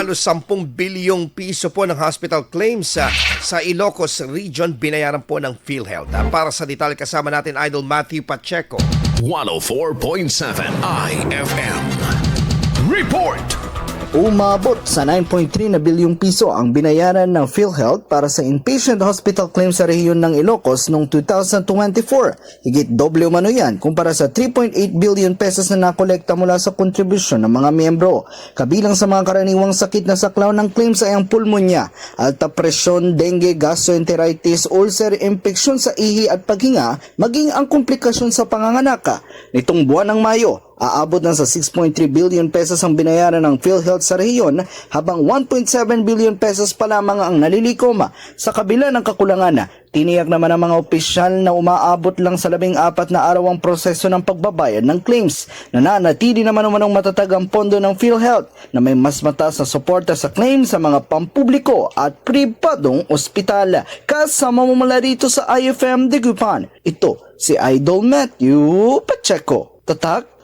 Halos 10 bilyong piso po ng hospital claims sa, sa Ilocos Region binayaran po ng PhilHealth. Ah, Para sa detalye kasama natin Idol Matthew Pacheco. 104.7 IFM. Report! Umabot sa 9.3 na bilyong piso ang binayaran ng PhilHealth para sa inpatient hospital claims sa rehiyon ng Ilocos noong 2024. Higit doble umano yan kumpara sa 3.8 billion pesos na nakolekta mula sa kontribusyon ng mga miyembro. Kabilang sa mga karaniwang sakit na saklaw ng claims ay ang pulmonya, alta presyon, dengue, gastroenteritis, ulcer, infeksyon sa ihi at paghinga, maging ang komplikasyon sa panganganak. Nitong buwan ng Mayo, Aabot na sa 6.3 billion pesos ang binayaran ng PhilHealth sa rehiyon habang 1.7 billion pesos pa lamang ang nalilikom. Sa kabila ng kakulangan, tiniyak naman ng mga opisyal na umaabot lang sa labing apat na araw ang proseso ng pagbabayad ng claims. Nananatili naman umanong matatag ang pondo ng PhilHealth na may mas mataas na suporta sa claims sa mga pampubliko at pribadong ospital. Kasama mo mula rito sa IFM Digupan. Ito si Idol Matthew Pacheco. Tatak